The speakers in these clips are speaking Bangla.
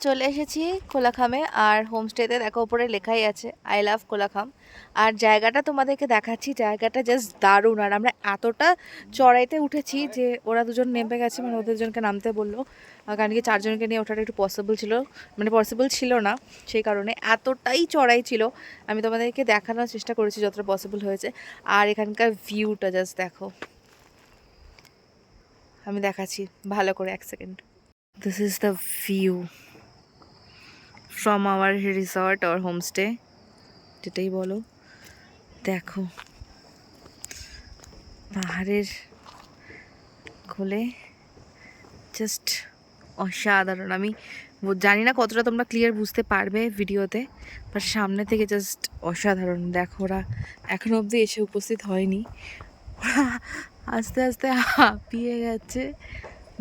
চলে এসেছি কোলাখামে, আর হোমস্টেতে দেখো উপরে লেখাই আছে আই লাভ কোলাখাম। আর জায়গাটা তোমাদেরকে দেখাচ্ছি, জায়গাটা জাস্ট দারুণ। আর আমরা এতটা চড়াইতে উঠেছি যে ওরা দুজন নেমে গেছে মানে ওদের দুজনকে নামতে বলল। কারণ কি চারজনকে নিয়ে ওঠাটা একটু পসিবল ছিল মানে পসিবল ছিল না, সেই কারণে এতটাই চড়াই ছিল। আমি তোমাদেরকে দেখানোর চেষ্টা করেছি যতটা পসিবল হয়েছে। আর এখানকার ভিউটা জাস্ট দেখো। আমি দেখাচ্ছি, ভালো করে এক second this is the view from our resort or homestay যেটাই বলো। দেখো। পাহাড়ের কোলে জাস্ট অসাধারণ। আমি জানি না কতটা তোমরা ক্লিয়ার বুঝতে পারবে ভিডিওতে বাট সামনে থেকে জাস্ট অসাধারণ। দেখো ওরা এখনও অবধি এসে উপস্থিত হয়নি। আস্তে আস্তে হাঁপিয়ে গেছে।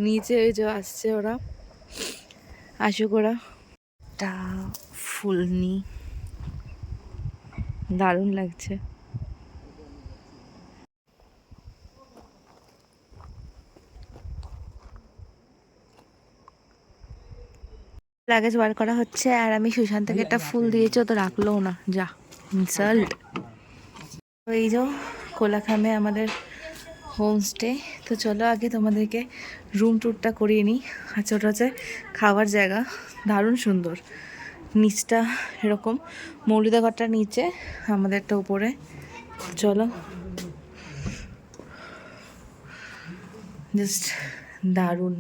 নিচে ওই যে আসছে ওরা। আসুক ওরা। একটা ফুলনি দারুণ লাগছে। লাগেজ বার করা হচ্ছে আর আমি সুশান্তকে একটা ফুল দিয়েছি তো রাখল না। যা ইনসাল্ট এই যে, কোলাখামে আমাদের হোমস্টে। তো চলো আগে তোমাদেরকে রুম ট্যুরটা করিয়ে নিই। আচ্ছা ওটা হচ্ছে খাওয়ার জায়গা। দারুণ সুন্দর। নিচটা এরকম। মৌলিদা ঘরটা নিচে আমাদেরটা উপরে। চলো। জাস্ট দারুণ।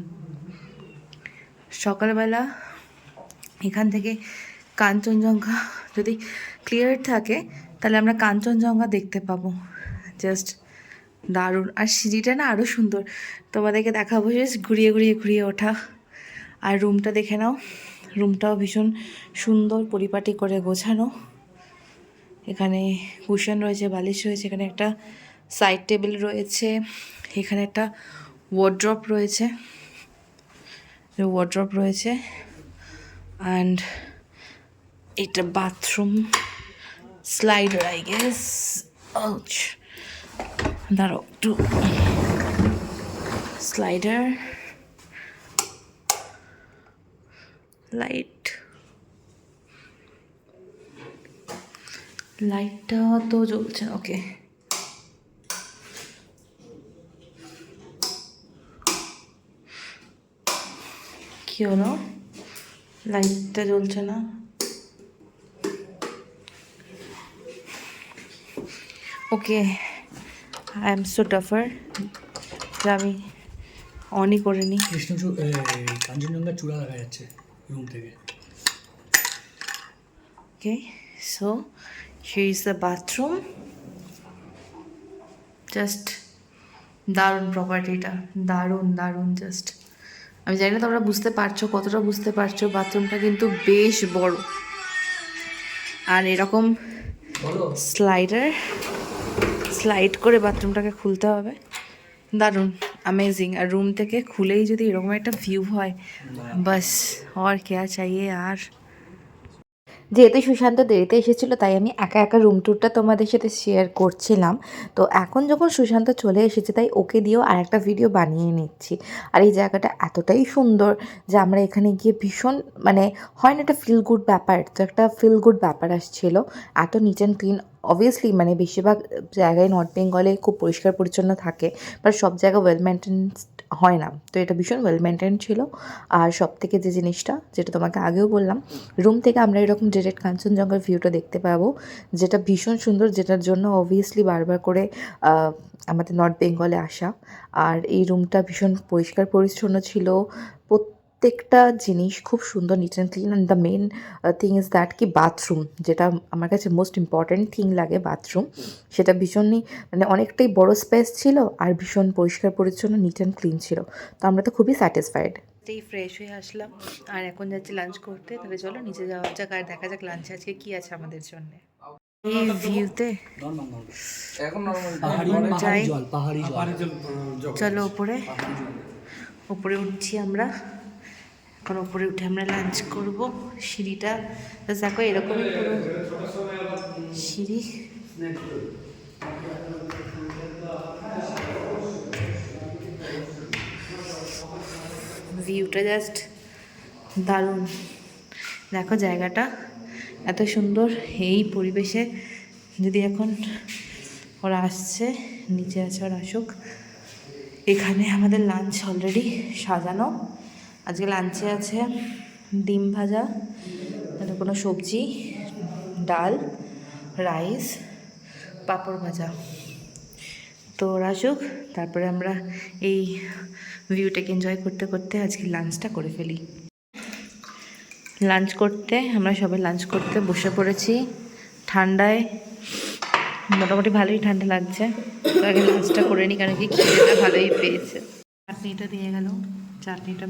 সকালবেলা এখান থেকে কাঞ্চনজঙ্ঘা যদি ক্লিয়ার থাকে, তাহলে আমরা কাঞ্চনজঙ্ঘা দেখতে পাবো। জাস্ট দারুণ। আর সিঁড়িটা না আরও সুন্দর। তোমাদেরকে দেখাবো, জাস্ট ঘুরিয়ে ঘুরিয়ে ঘুরিয়ে ওঠা। আর রুমটা দেখে নাও। রুমটাও ভীষণ সুন্দর পরিপাটি করে গোছানো। এখানে কুশন রয়েছে, বালিশ রয়েছে, এখানে একটা সাইড টেবিল রয়েছে, এখানে একটা ওয়ার্ড্রপ রয়েছে। ওয়ার্ড্রপ রয়েছে অ্যান্ড এটা বাথরুম স্লাইডার আই গেস দাঁড়াও একটু স্লাইডার লাইট লাইটটা তো জ্বলছে ওকে কি হলো লাইটটা জ্বলছে না okay I am so tougher আমি অনই করে নিই কৃষ্ণচূড় কাঞ্চনজঙ্ঘার চূড়া দেখা যাচ্ছে রুম থেকে। Okay, so here is the bathroom. Just দারুণ প্রপার্টিটা দারুণ দারুণ জাস্ট আমি জানি না তোমরা বুঝতে পারছ কতটা বুঝতে পারছ বাথরুমটা কিন্তু বেশ বড়। আর এরকম স্লাইডার স্লাইড করে বাথরুমটাকে খুলতে হবে। দারুণ অ্যামেজিং আর রুম থেকে খুলেই যদি এরকম একটা ভিউ হয় বাস আর কেয়া চাইয়ে আর। যেহেতু সুশান্ত দেরিতে এসেছিল তাই আমি একা একা রুম ট্যুরটা তোমাদের সাথে শেয়ার করছিলাম। তো এখন যখন সুশান্ত চলে এসেছে তাই ওকে দিয়েও আর একটা ভিডিও বানিয়ে নিচ্ছি। আর এই জায়গাটা এতটাই সুন্দর যে আমরা এখানে গিয়ে ভীষণ মানে হয় না একটা ফিল গুড ব্যাপার তো একটা ফিল গুড ব্যাপার আসছিল। এত নিট অ্যান্ড ক্লিন অবভিয়াসলি মানে বেশিরভাগ জায়গায় নর্থ বেঙ্গলে খুব পরিষ্কার পরিচ্ছন্ন থাকে বাট সব জায়গা ওয়েল মেনটেন্স হয় না। তো এটা ভীষণ ওয়েল মেনটেন ছিল। আর সব থেকে যে জিনিসটা, যেটা তোমাকে আগেও বললাম রুম থেকে আমরা এরকম ডিরেক্ট কাঞ্চনজঙ্ঘার ভিউটা দেখতে পাবো, যেটা ভীষণ সুন্দর, যেটার জন্য অবভিয়াসলি বারবার করে আমাদের নর্থ বেঙ্গলে আসা। আর এই রুমটা ভীষণ পরিষ্কার পরিচ্ছন্ন ছিল। প্রত্যেকটা জিনিস খুব সুন্দর neat and clean and the main thing is that কি বাথরুম যেটা আমার কাছে মোস্ট ইম্পর্ট্যান্ট থিং লাগে বাথরুম সেটা ভীষণই মানে অনেকটাই বড় স্পেস ছিল আর ভীষণ পরিষ্কার পরিচ্ছন্ন নিট অ্যান্ড ক্লিন ছিল। তো আমরা তো খুবই স্যাটিসফাইড এই ফ্রেশ হয়ে আসলাম। আর এখন যাচ্ছি লাঞ্চ করতে। তাহলে চলো নিচে যাওয়া যাক আর দেখা যাক লাঞ্চে আজকে কি আছে আমাদের জন্য। এই ভিউতে নর্মাল নর্মাল এখন নর্মাল পাহাড়ি যাই। পাহাড়ি জল। পাহাড়ি জল। চলো উপরে। উপরে উঠছি আমরা। এখন উপরে উঠে আমরা লাঞ্চ করব। সিঁড়িটা দেখো এরকমই পুরো সিঁড়ি। ভিউটা জাস্ট দারুণ। দেখো জায়গাটা, এত সুন্দর। এই পরিবেশে যদি এখন ওরা আসছে, নিচে আছে ওরা আসুক। এখানে আমাদের লাঞ্চ অলরেডি সাজানো। আজকে লাঞ্চে আছে ডিম ভাজা, তাতে কোনো সবজি, ডাল, রাইস, পাঁপড় ভাজা। তো ওরা আসুক, তারপরে আমরা এই ভিউটাকে এনজয় করতে করতে আজকে লাঞ্চটা করে ফেলি। লাঞ্চ করতে, আমরা সবাই লাঞ্চ করতে বসে পড়েছি। ঠান্ডায় মোটামুটি ভালোই ঠান্ডা লাগছে। তো আগে লাঞ্চটা করে নিই কারণ কি খিদেটা ভালোই পেয়েছে। চাটনিটা দিয়ে গেল। চাটনিটা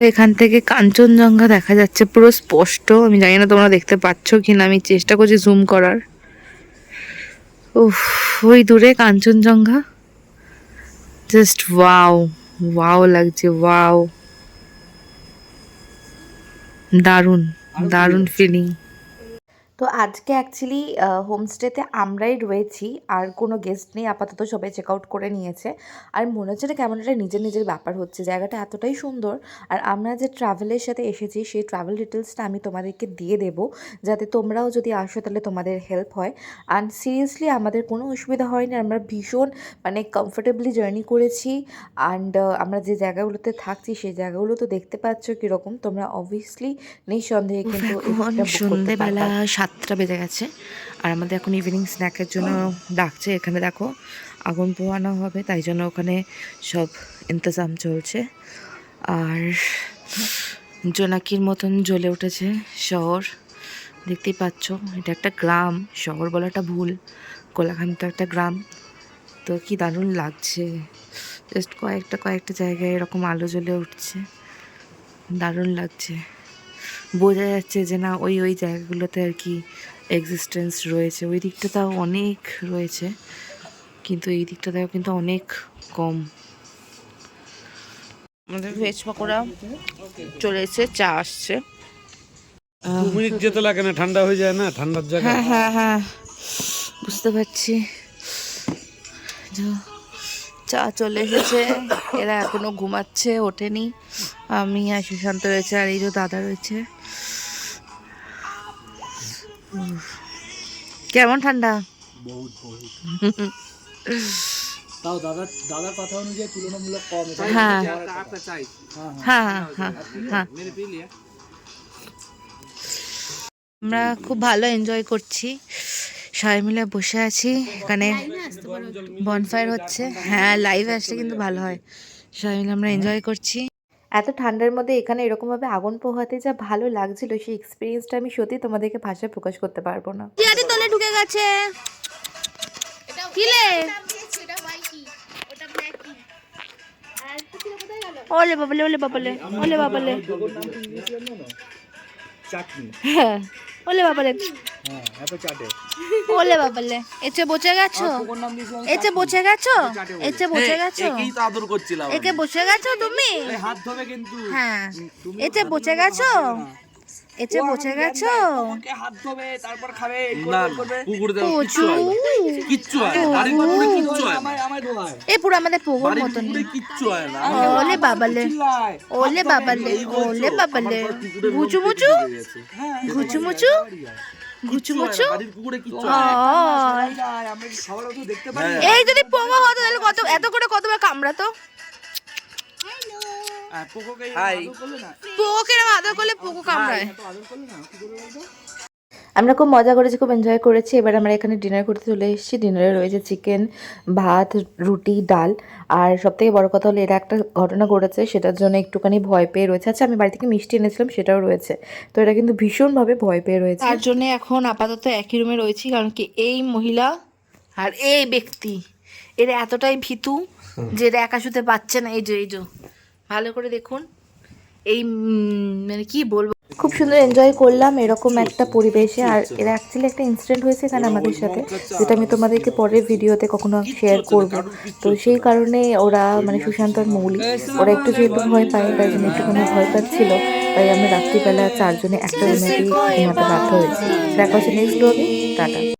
এখান থেকে কাঞ্চনজঙ্ঘা দেখা যাচ্ছে পুরো স্পষ্ট। আমি জানি না তোমরা দেখতে পাচ্ছ কি না আমি চেষ্টা করছি জুম করার। উফ ওই দূরে কাঞ্চনজঙ্ঘা? জাস্ট ওয়াও ওয়াও লাগছে ওয়াও দারুণ দারুণ ফিলিং তো আজকে অ্যাকচুয়ালি হোমস্টেতে আমরাই রয়েছি আর কোনো গেস্ট নেই আপাতত সবাই চেক আউট করে নিয়েছে। আর মনে হচ্ছে না কেমন একটা নিজের নিজের ব্যাপার হচ্ছে জায়গাটা এতটাই সুন্দর। আর আমরা যে ট্রাভেলের সাথে এসেছি সেই ট্রাভেল ডিটেলসটা আমি তোমাদেরকে দিয়ে দেব যাতে তোমরাও যদি আসো তাহলে তোমাদের হেল্প হয়। অ্যান্ড সিরিয়াসলি আমাদের কোনো অসুবিধা হয়নি আমরা ভীষণ মানে কমফোর্টেবলি জার্নি করেছি। অ্যান্ড আমরা যে জায়গাগুলোতে থাকছি সেই জায়গাগুলো তো দেখতে পাচ্ছ কীরকম। তোমরা অবভিয়াসলি নিঃসন্দেহে কিন্তু সাতটা বেজে গেছে। আর আমাদের এখন ইভিনিং স্ন্যাকের জন্য ডাকছে। এখানে দেখো আগুন পোহানো হবে, তাই জন্য ওখানে সব ইন্তজাম চলছে। আর জোনাকির মতন জ্বলে উঠেছে শহর। দেখতেই পাচ্ছ, এটা একটা গ্রাম। শহর বলাটা ভুল, কোলাখান তো একটা গ্রাম। তো কি দারুণ লাগছে। জাস্ট কয়েকটা কয়েকটা জায়গায় এরকম আলো জ্বলে উঠছে। দারুণ লাগছে। বোঝা যাচ্ছে যে না ওই ওই জায়গাগুলোতে আর কি এক্সিস্টেন্স রয়েছে। ওই দিকটাতেও অনেক রয়েছে কিন্তু এই দিকটাতেও কিন্তু অনেক কম। আমাদের ভেজ পকোড়া চলে এসেছে চা আসছে। দু মিনিট যেতে লাগে না ঠান্ডা হয়ে যায় না ঠান্ডার জায়গা। হ্যাঁ হ্যাঁ হ্যাঁ বুঝতে পারছি। যা, চা চলে এসেছে এরা এখনও ঘুমাচ্ছে ওঠেনি। আমি আর সুশান্ত রয়েছে আর এই যে দাদা রয়েছে। কেমন ঠান্ডা? তাও দাদা দাদার কথা অনুযায়ী তুলনামূলক কম। হ্যাঁ। হ্যাঁ হ্যাঁ। হ্যাঁ হ্যাঁ আমরা খুব ভালো এনজয় করছি। সবাই মিলে বসে আছি। এখানে বনফায়ার হচ্ছে। হ্যাঁ লাইভে আসলে কিন্তু ভালো হয়। সবাই মিলে আমরা এনজয় করছি। এত ঠান্ডার মধ্যে এখানে এরকমভাবে আগুন পোহাতে যা ভালো লাগছিল সেই এক্সপিরিয়েন্সটা আমি সত্যি তোমাদেরকে ভাষায় প্রকাশ করতে পারব না তলে ঢুকে গেছে কিলে ওলে বাবলে ওলে বাবলে ওলে বাবলে চাটনি হ্যাঁ ওলে বাবালে। হ্যাঁ এত চাটে। ওলে বাবালে। এতে বসে গেছো? এতে বসে গেছো? এতে বসে গেছো? একেই তো আদর করছিলাম একে বসে গেছো তুমি? হাত ধরে কিন্তু। হ্যাঁ। এতে বসে গেছো। এতে বসে গেছো? হাত ধোবে তারপর খাবে কিচ্ছু হয় হয় এ পুরো আমাদের পুকুর মতন। কিচ্ছু হয় না। ওলে বাবালে ওলে বাবালে ওলে বাবালে। ঘুচু মুচু? হ্যাঁ ঘুচু মুচু? ঘুচু মুচু? হয় না। ওই। যায় আমরা কি খাবার তো দেখতে পারি হ্যাঁ। এই যদি পোঙো হতো তাহলে কত এত করে কতবার কামড়াতো? হ্যাঁ, পোকোকে আদর করলে পোকো কামড়ায়। আমরা খুব মজা করেছি খুব এনজয় করেছি। এবার আমরা এখানে ডিনার করতে চলে এসেছি। ডিনারে রয়েছে চিকেন ভাত রুটি ডাল। আর সব থেকে বড় কথা হলো এটা একটা ঘটনা ঘটেছে সেটার জন্য একটুখানি ভয় পেয়ে রয়েছে। আচ্ছা আমি বাড়ি থেকে মিষ্টি এনেছিলাম সেটাও রয়েছে। তো এটা কিন্তু ভীষণভাবে ভয় পেয়ে রয়েছে। তার জন্য এখন আপাতত একই রুমে রয়েছি কারণ কি এই মহিলা আর এই ব্যক্তি এরা এতটাই ভীতু যে এরা একা শুতে পাচ্ছে না। এই যে এই যে। ভালো করে দেখুন। এই মানে কি বলব? খুব সুন্দর এনজয় করলাম এরকম একটা পরিবেশে। আর এর অ্যাকচুয়ালি একটা ইনসিডেন্ট হয়েছে এখানে আমাদের সাথে, যেটা আমি তোমাদেরকে পরের ভিডিওতে কখনো শেয়ার করব। তো সেই কারণে ওরা মানে সুশান্ত আর মৌলি, ওরা একটু যেহেতু ভয় পায়, তাই জন্য একটুখানি ভয় পাচ্ছিল। তাই আমি রাত্রিবেলা চারজনে একটা রুমে ঘুমাতে বাধ্য হয়েছি। দেখা হচ্ছে নেক্সট ব্লগে টাটা।